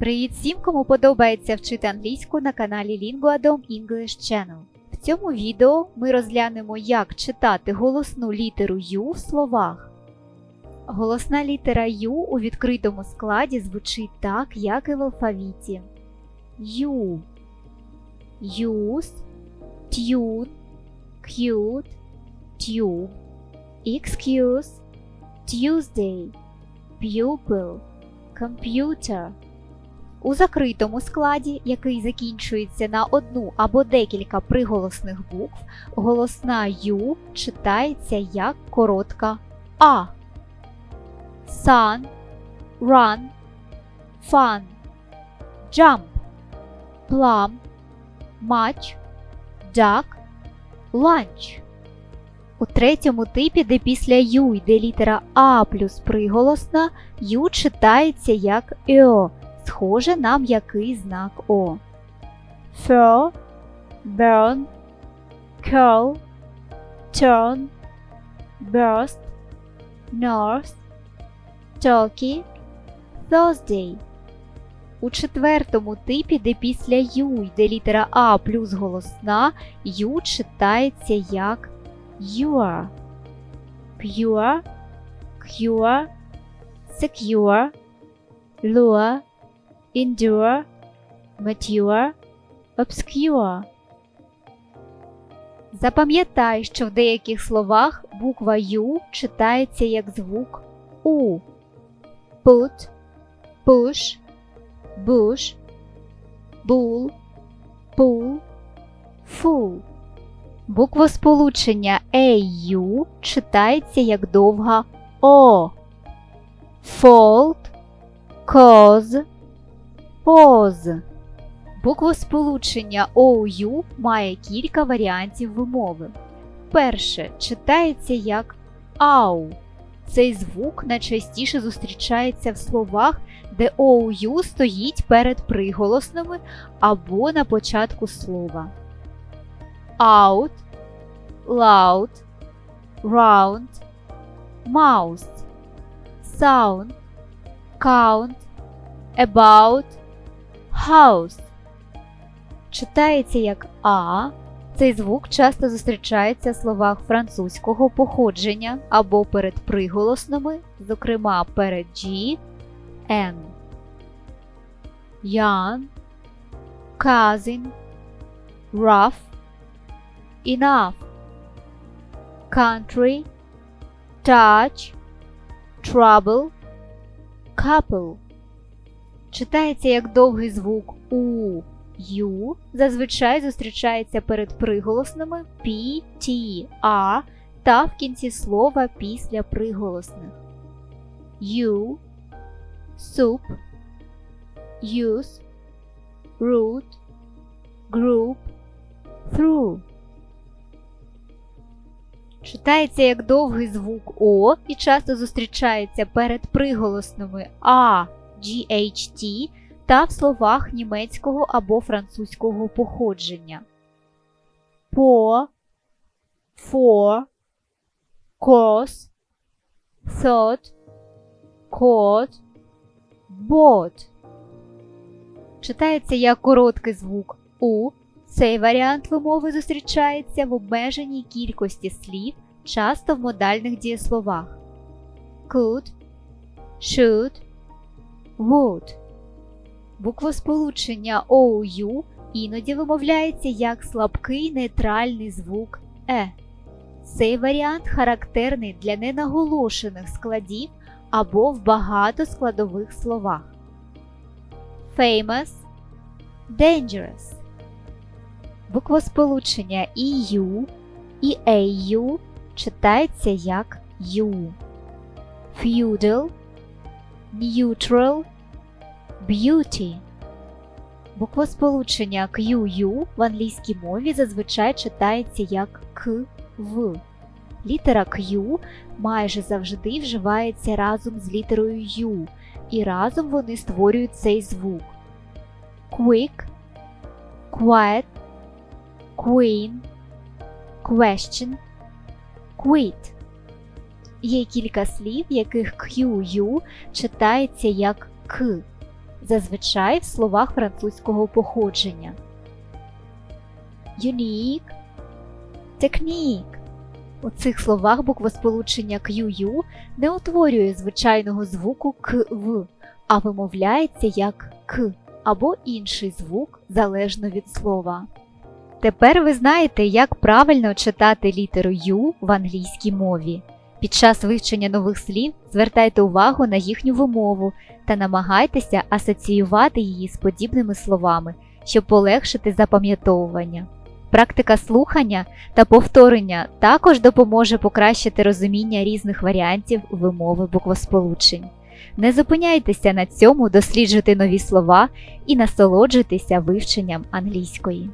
Привіт всім, кому подобається вчити англійську на каналі Linguadom English Channel. В цьому відео ми розглянемо, як читати голосну літеру U в словах. Голосна літера U у відкритому складі звучить так, як і в алфавіті. U. Use, tune, cute, tube, excuse, Tuesday, pupil, computer. У закритому складі, який закінчується на одну або декілька приголосних букв, голосна Ю читається як коротка А. Sun, run, fun, jump, plum, much, duck, lunch. У третьому типі, де після Ю йде літера А плюс приголосна, Ю читається як Е, схоже на м'який знак О. Fur, burn, curl, turn, burst, nurse, turkey, Thursday. У четвертому типі, де після Ю йде літера А плюс голосна, Ю читається як your, pure, cure, secure, lure, endure, mature, obscure. Запам'ятай, що в деяких словах буква Ю читається як звук У. Put, push, bush, bull, pull, full. Буквосполучення AU читається як довга О. Fold, cause, pause. Буквосполучення OU має кілька варіантів вимови. Перше читається як ау. Цей звук найчастіше зустрічається в словах, де OU стоїть перед приголосними або на початку слова. Out, loud, round, mouse, sound, count, about, house. Читається як А. Цей звук часто зустрічається в словах французького походження або перед приголосними, зокрема перед G, N. Young, cousin, rough, enough. Country, touch, trouble, couple. Читається як довгий звук У, Ю, зазвичай зустрічається перед приголосними P, T, A та в кінці слова після приголосних. You, soup, use, root, group, through. Читається як довгий звук О і часто зустрічається перед приголосними А, GHT та в словах німецького або французького походження. По, for, cause, thought, caught, bought. Читається як короткий звук У. Цей варіант вимови зустрічається в обмеженій кількості слів, часто в модальних дієсловах. Could, should, would. Буквосполучення OU іноді вимовляється як слабкий нейтральний звук Е. Цей варіант характерний для ненаголошених складів або в багатоскладових словах. Famous, dangerous. Буквосполучення EU і AU читається як U. Feudal, neutral, beauty. Буквосполучення QU в англійській мові зазвичай читається як КВ. Літера Q майже завжди вживається разом з літерою U, і разом вони створюють цей звук. Quick, quiet, queen, question, quit. Є кілька слів, яких QU читається як К. зазвичай в словах французького походження. Unique, technique. У цих словах буквосполучення QU не утворює звичайного звуку КВ, а вимовляється як К або інший звук залежно від слова. Тепер ви знаєте, як правильно читати літеру Ю в англійській мові. Під час вивчення нових слів звертайте увагу на їхню вимову та намагайтеся асоціювати її з подібними словами, щоб полегшити запам'ятовування. Практика слухання та повторення також допоможе покращити розуміння різних варіантів вимови буквосполучень. Не зупиняйтеся на цьому, досліджуйте нові слова і насолоджуйтеся вивченням англійської.